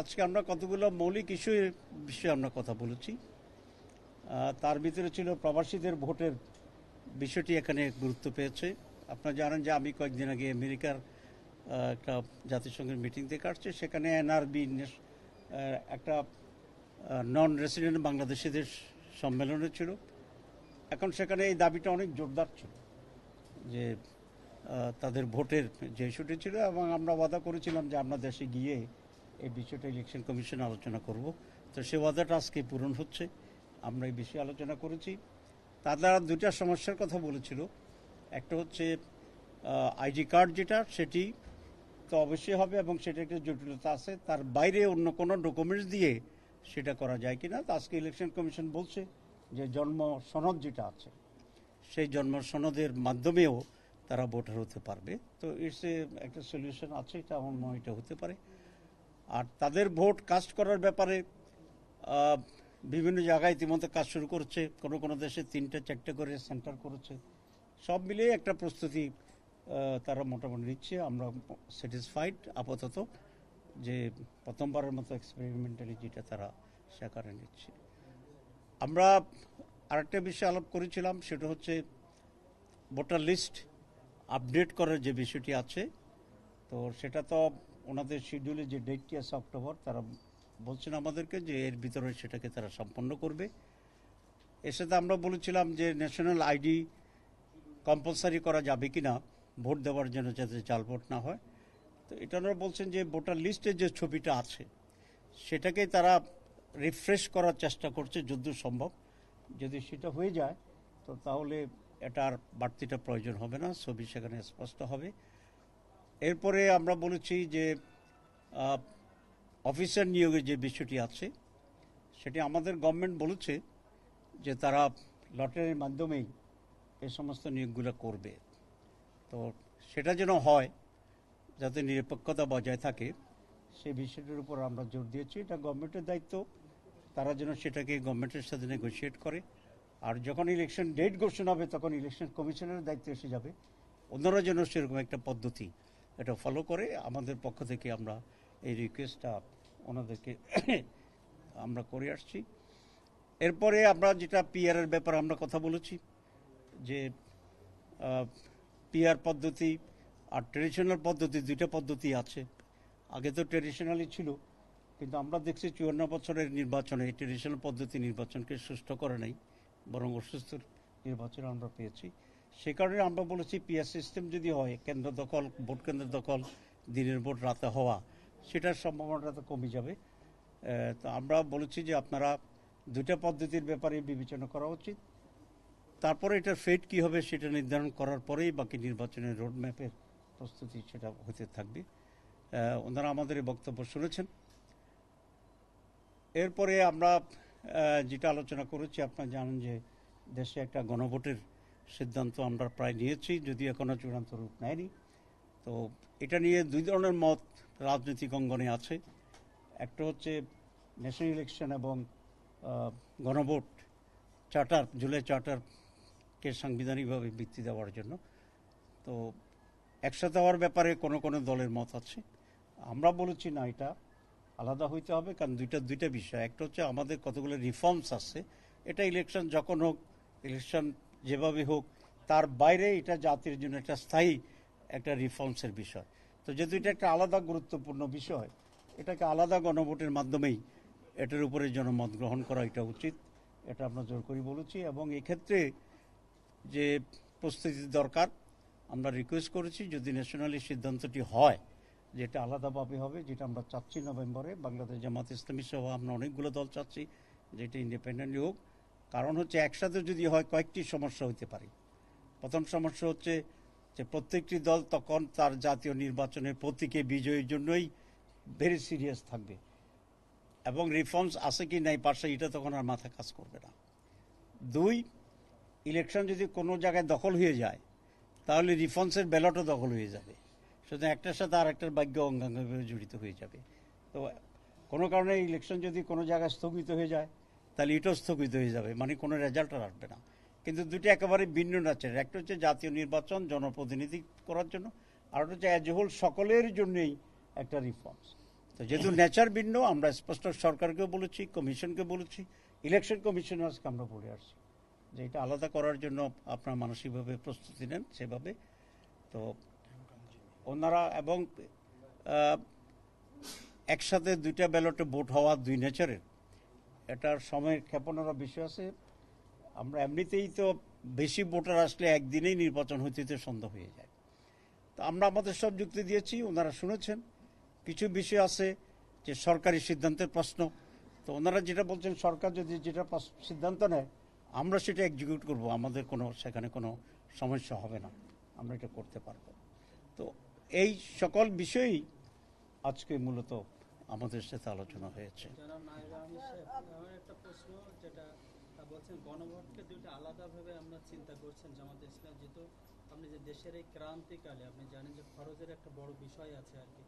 আজকে আমরা কতগুলো মৌলিক ইস্যুর বিষয়ে আমরা কথা বলেছি। তার ভিতরে ছিল প্রবাসীদের ভোটের বিষয়টি এখানে গুরুত্ব পেয়েছে। আপনারা জানেন যে আমি কয়েকদিন আগে আমেরিকার একটা জাতিসংঘের মিটিং থেকে আসছে। সেখানে এনআরবি একটা নন রেসিডেন্ট বাংলাদেশিদের সম্মেলনে ছিল। এখন সেখানে এই দাবিটা অনেক জোরদার ছিল যে তাদের ভোটের যে ইস্যুটি ছিল এবং আমরা ওয়াদা করেছিলাম যে আমরা দেশে গিয়ে এই বিষয়টা ইলেকশন কমিশনে আলোচনা করব। তো সে ওয়াদাটা আজকে পূরণ হচ্ছে। আমরা এই বিষয়ে আলোচনা করেছি। তারা দুটা সমস্যার কথা বলেছিল। একটা হচ্ছে আইডি কার্ড যেটা, সেটি তো অবশ্যই হবে এবং সেটা একটা জটিলতা আছে। তার বাইরে অন্য কোনো ডকুমেন্টস দিয়ে সেটা করা যায় কিনা, তো আজকে ইলেকশন কমিশন বলছে যে জন্ম সনদ যেটা আছে, সেই জন্ম সনদের মাধ্যমেও তারা ভোটার হতে পারবে। তো ইটস একটা সলিউশন আছে, এটা আমার মনে এটা হতে পারে। আর তাদের ভোট কাস্ট করার ব্যাপারে বিভিন্ন জায়গায় ইতিমধ্যে কাজ শুরু করছে। কোনো কোনো দেশে তিনটে, চারটে করে সেন্টার করেছে। সব মিলিয়ে একটা প্রস্তুতি তারা মোটামুটি নিচ্ছে। আমরা স্যাটিসফাইড আপাতত যে প্রথমবারের মতো এক্সপেরিমেন্টালি যেটা তারা সেখানে নিচ্ছে। আমরা আরেকটা বিষয় আলাপ করেছিলাম, সেটা হচ্ছে ভোটার লিস্ট আপডেট করার যে বিষয়টি আছে, তো সেটা তো ওনাদের শিডিউলে যে ডেটটি আছে অক্টোবর তারা বলছেন আমাদেরকে যে এর ভিতরে সেটাকে তারা সম্পন্ন করবে। এর সাথে আমরা বলেছিলাম যে ন্যাশনাল আইডি কম্পালসারি করা যাবে কি না ভোট দেওয়ার জন্য যাতে জাল ভোট না হয়। তো এটা ওনারা বলছেন যে ভোটার লিস্টে যে ছবিটা আছে, সেটাকে তারা রিফ্রেশ করার চেষ্টা করছে যদ্দূর সম্ভব। যদি সেটা হয়ে যায়, তো তাহলে এটার বাড়তিটা প্রয়োজন হবে না, ছবি সেখানে স্পষ্ট হবে। এরপরে আমরা বলেছি যে অফিসার নিয়োগের যে বিষয়টি আছে, সেটি আমাদের গভর্নমেন্ট বলেছে যে তারা লটারির মাধ্যমেই এই সমস্ত নিয়োগগুলো করবে। তো সেটা যেন হয়, যাতে নিরপেক্ষতা বজায় থাকে সেই বিষয়টির উপর আমরা জোর দিয়েছি। এটা গভর্নমেন্টের দায়িত্ব। তারা যেন সেটাকে গভর্নমেন্টের সাথে নেগোসিয়েট করে। আর যখন ইলেকশন ডেট ঘোষণা হবে, তখন ইলেকশন কমিশনের দায়িত্ব এসে যাবে। অন্যরা যেন সেরকম একটা পদ্ধতি এটা ফলো করে আমাদের পক্ষ থেকে আমরা এই রিকোয়েস্টটা ওনাদেরকে আমরা করে আসছি। এরপরে আমরা যেটা পিআর এর ব্যাপারে আমরা কথা বলেছি, যে পিআর পদ্ধতি আর ট্রেডিশনাল পদ্ধতি দুইটা পদ্ধতি আছে। আগে তো ট্রেডিশনালি ছিল, কিন্তু আমরা দেখছি চুয়ান্ন বছরের নির্বাচনে ট্রেডিশনাল পদ্ধতি নির্বাচনকে সুষ্ঠু করে নাই, বরং অসুস্থ নির্বাচন আমরা পেয়েছি। সে কারণে আমরা বলেছি পিআর সিস্টেম যদি হয়, কেন্দ্র দখল, ভোট কেন্দ্র দখল, দিনের ভোট, রাতে হওয়া, সেটার সম্ভাবনাটা তো কমে যাবে। তো আমরা বলেছি যে আপনারা দুটা পদ্ধতির ব্যাপারে বিবেচনা করা উচিত। তারপরে এটার ফেট কি হবে সেটা নির্ধারণ করার পরেই বাকি নির্বাচনের রোডম্যাপের প্রস্তুতি সেটা হতে থাকবে। ওনারা আমাদের এই বক্তব্য শুনেছেন। এরপরে আমরা যেটা আলোচনা করেছি, আপনারা জানেন যে দেশে একটা গণভোটের সিদ্ধান্ত আমরা প্রায় নিয়েছি যদি এখনও চূড়ান্ত রূপ নেয়নি। তো এটা নিয়ে দুই ধরনের মত রাজনৈতিক অঙ্গনে আছে। একটা হচ্ছে ন্যাশনাল ইলেকশন এবং গণভোট চার্টার, জুলাই চার্টারকে সাংবিধানিকভাবে ভিত্তি দেওয়ার জন্য। তো একসাথে হওয়ার ব্যাপারে কোনো কোনো দলের মত আছে। আমরা বলেছি, না, এটা আলাদা হইতে হবে, কারণ দুইটা দুইটা বিষয়। একটা হচ্ছে আমাদের কতগুলো রিফর্মস আছে। এটা ইলেকশন যখন হোক ইলেকশন যেভাবে হোক, তার বাইরে এটা জাতির জন্য একটা স্থায়ী একটা রিফর্মসের বিষয়। তো যেহেতু এটা একটা আলাদা গুরুত্বপূর্ণ বিষয়, এটাকে আলাদা গণভোটের মাধ্যমেই এটার উপরে জনমত গ্রহণ করা এটা উচিত, এটা আমরা জোর করি বলেছি। এবং এক্ষেত্রে যে প্রস্তুতি দরকার, আমরা রিকোয়েস্ট করেছি যদি ন্যাশনালি সিদ্ধান্তটি হয় যেটা আলাদাভাবে হবে, যেটা আমরা চাচ্ছি নভেম্বরে, বাংলাদেশ জামাত ইসলামী সহ আমরা অনেকগুলো দল চাচ্ছি যেটা ইন্ডিপেন্ডেন্টলি হোক কারণ হচ্ছে একসাথে যদি হয় কয়েকটি সমস্যা হতে পারে। প্রথম সমস্যা হচ্ছে যে প্রত্যেকটি দল তখন তার জাতীয় নির্বাচনের প্রতীকে বিজয়ের জন্যই ভেরি সিরিয়াস থাকবে। এবং রিফর্মস আছে কি নাই পাশে এটা তখন আর মাথা কাজ করবে না। দুই ইলেকশন যদি কোনো জায়গায় দখল হয়ে যায়, তাহলে রিফর্মসের ব্যালটও দখল হয়ে যাবে। সুতরাং একটার সাথে আর একটার ভাগ্য অঙ্গাঙ্গভাবে জড়িত হয়ে যাবে। তো কোনো কারণে ইলেকশন যদি কোনো জায়গায় স্থগিত হয়ে যায় তাহলে এটাও স্থগিত হয়ে যাবে মানে কোনো রেজাল্ট আর আসবে না। কিন্তু দুটি একেবারে ভিন্ন নাচের, একটা হচ্ছে জাতীয় নির্বাচন, জনপ্রতিনিধি করার জন্য, আর একটা হচ্ছে অ্যাজ হোল সকলের জন্যই একটা রিফর্মস তো যেহেতু নেচার ভিন্ন, আমরা স্পষ্ট সরকারকে বলেছি কমিশনকে বলেছি ইলেকশন কমিশন আজকে আমরা বলে আসছি। যে এটা আলাদা করার জন্য আপনারা মানসিকভাবে প্রস্তুতি নেন সেভাবে। তো ওনারা এবং একসাথে দুইটা ব্যালটে ভোট হওয়া দুই নেচারের এটার সময়ের ক্ষেপণেরও বিষয় আছে। আমরা এমনিতেই তো বেশি ভোটার আসলে একদিনেই নির্বাচন হইতে সন্ধ্যা হয়ে যায়। তো আমরা আমাদের সব যুক্তি দিয়েছি, ওনারা শুনেছেন। কিছু বিষয় আছে যে সরকারি সিদ্ধান্তের প্রশ্ন। তো ওনারা যেটা বলছেন, সরকার যদি যেটা সিদ্ধান্ত নেয়, আমরা সেটা এক্সিকিউট করব। আমাদের কোনো, সেখানে কোনো সমস্যা হবে না। আমরা এটা করতে পারব। তো এই সকল বিষয়ই আজকে মূলত আমাদের সাথে আলোচনা হয়েছে একটা প্রশ্ন যেটা বলছেন গণভোটকে দুইটা আলাদাভাবে আমরা চিন্তা করছেন জামাত ইসলাম যেহেতু আপনি যে দেশের এই ক্রান্তিকালে আপনি জানেন যে খরচের একটা বড় বিষয় আছে আর কি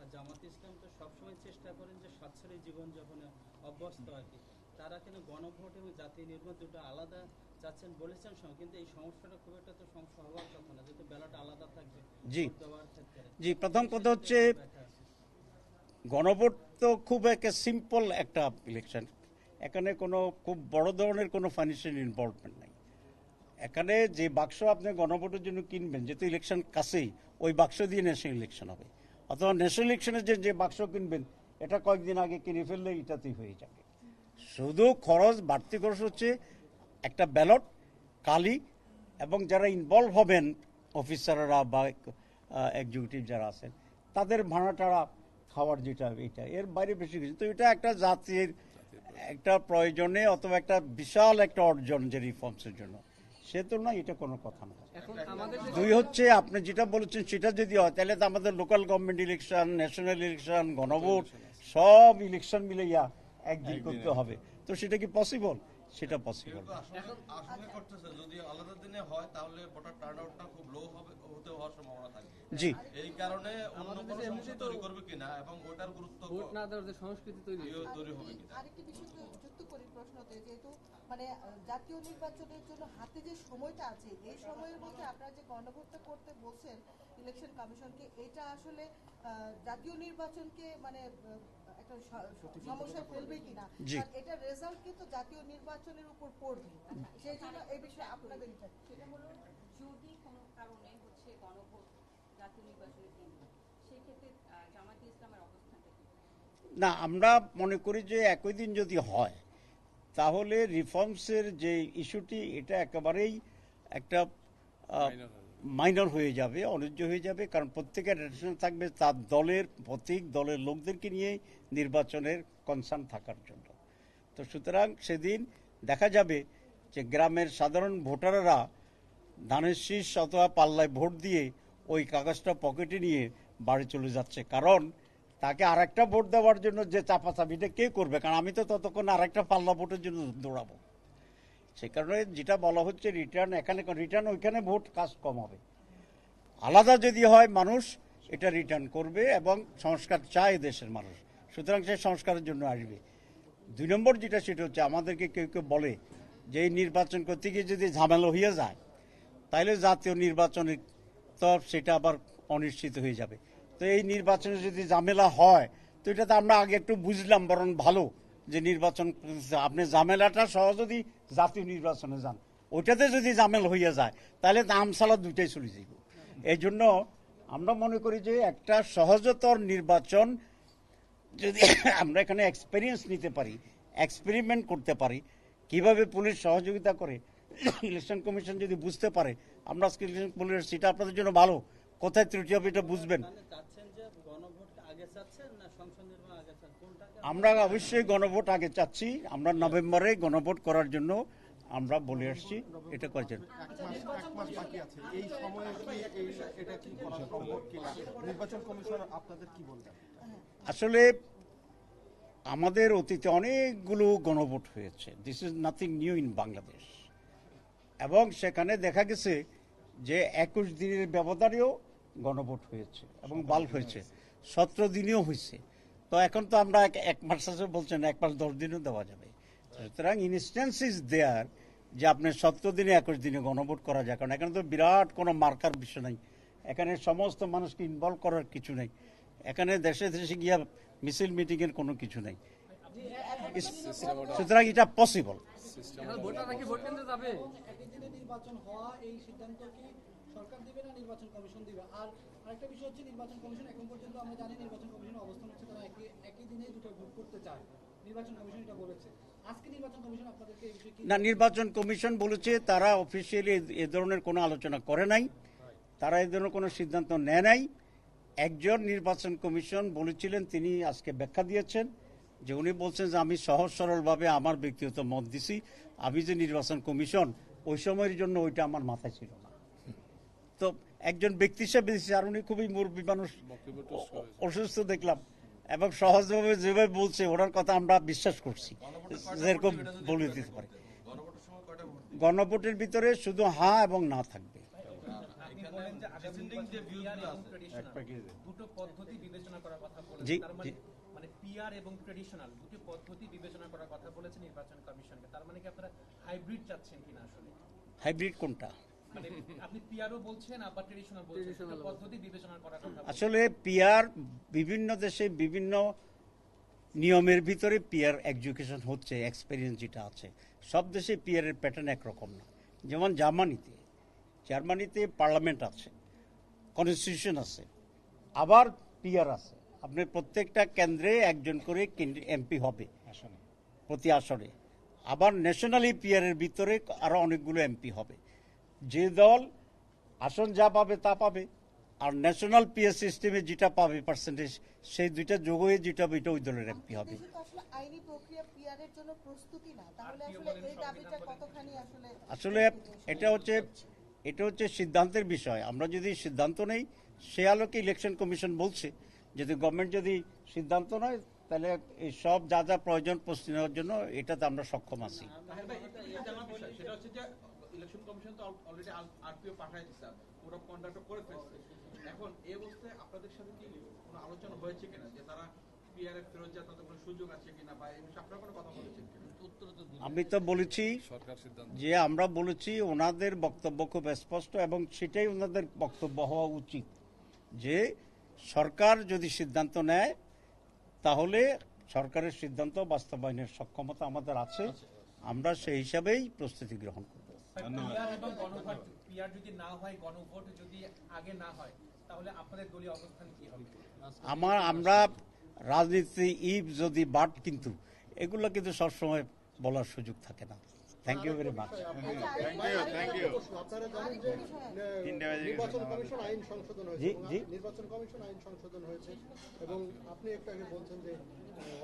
আর জামাত ইসলাম তো সবসময় চেষ্টা করেন যে সাশ্রয়ী জীবনযাপনে অভ্যস্ত আর কি তারা কিন্তু গণভোট এবং জাতীয় নির্বাচন দুটো আলাদা যাচ্ছেন বলেছেন কিন্তু এই সমস্যাটা খুব একটা তো সমস্যা হওয়ার কথা না যেহেতু ব্যালট আলাদা থাকবে জি। জি প্রথম কথা হচ্ছে। গণভোট তো খুব একটা সিম্পল একটা ইলেকশন এখানে কোনো খুব বড় ধরনের কোনো ফাইন্যান্সিয়াল ইনভলভমেন্ট নাই। এখানে যে বাক্স আপনি গণভোটের জন্য কিনবেন, যেহেতু ইলেকশন কাছেই, ওই বাক্স দিয়ে ন্যাশনাল ইলেকশন হবে। অথবা ন্যাশনাল ইলেকশনের যে যে বাক্স কিনবেন, এটা কয়েকদিন আগে কিনে ফেললে এটাতেই হয়ে যাবে। শুধু খরচ বাড়তি খরচ হচ্ছে একটা ব্যালট কালি, এবং যারা ইনভলভ হবেন অফিসাররা বা এক্সিকিউটিভ যারা আছেন, তাদের ভাড়া টাড়া খাওয়ার যেটা এটা এর বাইরে বেশি কিছু। তো এটা একটা জাতির একটা প্রয়োজনে অথবা একটা বিশাল একটা অর্জন যে রিফর্মসের জন্য। সে তুলনায় এটা কোনো কথা না এখন আমাদের যে দুই হচ্ছে আপনি যেটা বলেছেন সেটা যদি হয় তাহলে তো আমাদের local government election national election গণভোট সব ইলেকশন মিলাইয়া একদিন করতে হবে। তো সেটা কি পসিবল সেটা পসিবল কিন্তু আসলে করতেছে যদি আলাদা দিনে হয় তাহলে ভোটার টার্নআউটটা খুব লো হবে। হওয়ার সম্ভাবনা থাকে। জি। এই কারণে অন্য কোনো সমস্যা তৈরি করবে কিনা এবং ওটার গুরুত্ব ভোট না দেওয়ার যে সংস্কৃতি তৈরি ইয়ে তৈরি হবে কিনা? আরেকটি বিষয় যুক্ত করি প্রশ্নতে যেহেতু মানে জাতীয় নির্বাচনের জন্য হাতে যে সময়টা আছে এই সময়ের মধ্যে আপনারা যে গণভোটটা করতে বলছেন ইলেকশন কমিশনকে এটা আসলে জাতীয় নির্বাচনকে মানে একটা স- ফেলবে কিনা? এটা রেজাল্ট কিন্তু জাতীয় নির্বাচনের উপর পড়বে। সেই জন্য এই বিষয়ে আপনাদের এটা সেটা হলো যদি কোনো কারণে গণভোট জাতীয় নির্বাচনের দিন। সেক্ষেত্রে আহ, ইসলামের অবস্থানটা না আমরা মনে করি যে একই দিন যদি হয় তাহলে রিফর্মসের যে ইস্যুটি এটা একেবারেই একটা মাইনর হয়ে যাবে। অনিজ্য হয়ে যাবে কারণ প্রত্যেকের রেশন থাকবে তার দলের প্রতীক দলের লোকদেরকে নিয়ে নির্বাচনের কনসার্ন থাকার জন্য। তো সুতরাং সেদিন দেখা যাবে যে গ্রামের সাধারণ ভোটাররা ধানের শীষ অথবা পাল্লায় ভোট দিয়ে ওই কাগজটা পকেটে নিয়ে বাড়ি চলে যাচ্ছে। কারণ তাকে আরেকটা ভোট দেওয়ার জন্য যে চাপাচাপিটা কে করবে? কারণ আমি তো ততক্ষণ আরেকটা পাল্লা ভোটের জন্য দৌড়াবো। সে কারণে যেটা বলা হচ্ছে রিটার্ন এখানে রিটার্ন ওইখানে ভোট কাজ কম হবে। আলাদা যদি হয় মানুষ, এটা রিটার্ন করবে এবং সংস্কার চায় দেশের মানুষ। সুতরাং সে সংস্কারের জন্য আসবে। দুই নম্বর যেটা, সেটা হচ্ছে আমাদেরকে কেউ কেউ বলে যে, এই নির্বাচন করতে গিয়ে যদি ঝামেলা হয়ে যায় তাহলে জাতীয় নির্বাচনের তো সেটা আবার অনিশ্চিত হয়ে যাবে। তো এই নির্বাচনে যদি ঝামেলা হয়, তো এটা তো আমরা আগে একটু বুঝলাম, বরং ভালো যে নির্বাচন আপনি ঝামেলাটা সহ যদি জাতীয় নির্বাচনে যান, ওইটাতে যদি ঝামেলা হইয়া যায় তাহলে দাম সালা দুইটাই চলে যাইব। এই জন্য আমরা মনে করি যে একটা সহজতর নির্বাচন যদি আমরা এখানে এক্সপেরিয়েন্স নিতে পারি এক্সপেরিমেন্ট করতে পারি, কীভাবে পুলিশ সহযোগিতা করে ইলেকশন কমিশন যদি বুঝতে পারে আমরা আজকে ইলেকশন পুলিশ সেটা আপনাদের জন্য ভালো। কোথায় ত্রুটি হবে এটা বুঝবেন। আমরা অবশ্যই গণভোট আগে চাচ্ছি আমরা নভেম্বরে গণভোট করার জন্য আমরা বলে আসছি এটা করার জন্য এক মাস এক মাস বাকি আছে এই সময়ে কি এই এটা কি করা সম্ভব কিনা নির্বাচন কমিশন আপনাদের কি বলবেন আসলে আমাদের অতীতে অনেকগুলো গণভোট হয়েছে। This is nothing new in Bangladesh এবং সেখানে দেখা গেছে যে একুশ দিনের ব্যবধানেও গণভোট হয়েছে এবং বাল্ব হয়েছে। সতেরো দিনেও হয়েছে। তো এখন তো আমরা এক- এক মাস আছে বলছেন এক মাস দশ দিনও দেওয়া যাবে। সুতরাং ইনস্ট্যান্স ইজ দেয়ার যে আপনি সতেরো দিনে একুশ দিনে গণভোট করা যায়। কারণ এখানে তো বিরাট কোনো মার্কার বিষয় নাই। এখানে সমস্ত মানুষকে ইনভলভ করার কিছু নেই। এখানে দেশে দেশে গিয়া মিছিল মিটিংয়ের কোনো কিছু নেই। সুতরাং এটা পসিবল ভোটাররা কি ভোট কেন্দ্রে যাবে? একই দিনে নির্বাচন হওয়া এই সিদ্ধান্ত কি সরকার দিবে না নির্বাচন কমিশন দিবে? আর আরেকটা বিষয় হচ্ছে নির্বাচন কমিশন এখন পর্যন্ত আমরা জানি নির্বাচন কমিশনের অবস্থান হচ্ছে তারা একই একই দিনেই দুটো ভোট করতে চায়। নির্বাচন কমিশন এটা বলেছে। আজকে নির্বাচন কমিশন আপনাদেরকে এই বিষয়ে না নির্বাচন কমিশন বলেছে তারা অফিসিয়ালি এ ধরনের কোনো আলোচনা করে নাই। তারা এ ধরনের কোনো সিদ্ধান্ত নেয় নাই। একজন নির্বাচন কমিশন বলেছিলেন তিনি আজকে ব্যাখ্যা দিয়েছেন। যে উনি বলছেন যে আমি সহজ সরলভাবে আমার ব্যক্তিগত মত দিছি। আমি যে নির্বাচন কমিশন ওই সময়ের জন্য ওইটা আমার মাথায় ছিল না। তো একজন ব্যক্তি হিসেবে দিচ্ছি আর উনি খুবই মুরব্বী মানুষ অসুস্থ দেখলাম। এবং সহজভাবে যেভাবে বলছে ওনার কথা আমরা বিশ্বাস করছি। যেরকম বলে দিতে পারে। গণভোটের ভিতরে শুধু হ্যাঁ এবং না থাকবে। ডিসেন্ডিং যে ভিউজগুলো আছে দুটো পদ্ধতি বিবেচনা করার কথা বলেছে জি, জি। পিআর এবং ট্রেডিশনাল দুটি পদ্ধতি বিবেচনা করার কথা বলেছে নির্বাচন কমিশনকে। তার মানে কি আপনারা হাইব্রিড চাচ্ছেন কিনা আসলে? হাইব্রিড কোনটা? মানে আপনি পিআরও বলছেন আবার ট্রেডিশনাল বলছেন। দুটো পদ্ধতি বিবেচনা করার কথা আসলে পিয়ার বিভিন্ন দেশে বিভিন্ন নিয়মের ভিতরে পিয়ার এডুকেশন হচ্ছে এক্সপেরিয়েন্স যেটা আছে। সব দেশে পিয়ারের প্যাটার্ন একরকম না। যেমন জার্মানিতে জার্মানিতে পার্লামেন্ট আছে কনস্টিটিউশন আছে আবার পিয়ার আছে। আপনি প্রত্যেকটা কেন্দ্রে একজন করে এমপি হবে। প্রতি আসনে আবার ন্যাশনালি পিয়ারের ভিতরে আরও অনেকগুলো এমপি হবে। যে দল আসন যা পাবে তা পাবে আর ন্যাশনাল পিয়ার সিস্টেমে যেটা পাবে পার্সেন্টেজ সেই দুইটা যোগ হয়ে যেটা হবে এটা ওই দলের এমপি হবে। আসলে আইনি প্রক্রিয়া পিয়ারের জন্য প্রস্তুতি না তাহলে আসলে এই দাবিটা কতখানি আসলে আসলে এটা হচ্ছে এটা হচ্ছে সিদ্ধান্তের বিষয়। আমরা যদি সিদ্ধান্ত নেই সে আলোকে ইলেকশন কমিশন বলছে যদি গভর্নমেন্ট যদি সিদ্ধান্ত নেয় তাহলে এই সব যা যা প্রয়োজন প্রস্তুতি নেওয়ার জন্য এটাতে আমরা সক্ষম আছি। তাহের ভাই একটা ইয়ে জানার বিষয় সেটা হচ্ছে যে ইলেকশন কমিশন তো অলরেডি আরপিও পাঠায় দিচ্ছে পুরো কন্ডাক্ট করে ফেলছে। এখন এই অবস্থায় আপনাদের সাথে কি কোনো আলোচনা হয়েছে কিনা যে তারা পিআরএফ ফেরত যায় তাদের কোনো সুযোগ আছে কিনা বা এই বিষয়ে আপনারা কোনো কথা বলেছেন কিনা? আমি তো বলেছি যে আমরা বলেছি ওনাদের বক্তব্য খুব স্পষ্ট এবং সেটাই ওনাদের বক্তব্য হওয়া উচিত যে সরকার যদি সিদ্ধান্ত নেয় তাহলে সরকারের সিদ্ধান্ত বাস্তবায়নের সক্ষমতা আমাদের আছে। আমরা সেই হিসাবেই প্রস্তুতি গ্রহণ করব। পিআর এবং গণভোট পিআর যদি না হয় গণভোট যদি আগে না হয় তাহলে আপনাদের দলীয় অবস্থান কি হবে? আমার আমরা রাজনীতি ইভ যদি বাট কিন্তু এগুলো কিন্তু সবসময় বলার সুযোগ থাকে না। থ্যাংক ইউ ভেরি মাচ আপনারা জানেন যে নির্বাচন কমিশন আইন সংশোধন হয়েছে জি, জি। নির্বাচন কমিশন আইন সংশোধন হয়েছে এবং আপনি একটু আগে বলছেন যে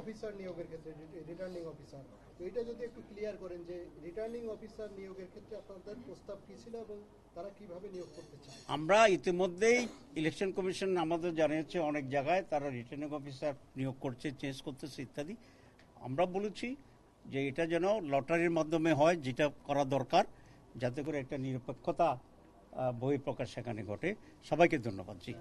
অফিসার নিয়োগের ক্ষেত্রে রিটার্নিং অফিসার। তো এটা যদি একটু ক্লিয়ার করেন যে রিটার্নিং অফিসার নিয়োগের ক্ষেত্রে আপনাদের প্রস্তাব কি ছিল এবং তারা কীভাবে নিয়োগ করতে চায়? আমরা ইতিমধ্যেই ইলেকশন কমিশন আমাদের জানিয়েছে অনেক জায়গায় তারা রিটার্নিং অফিসার নিয়োগ করছে চেঞ্জ করতেছে ইত্যাদি। আমরা বলেছি যে এটা যেন লটারির মাধ্যমে হয়, যেটা করা দরকার, যাতে করে একটা নিরপেক্ষতা বই প্রকাশ সেখানে ঘটে। সবাইকে ধন্যবাদ, জি।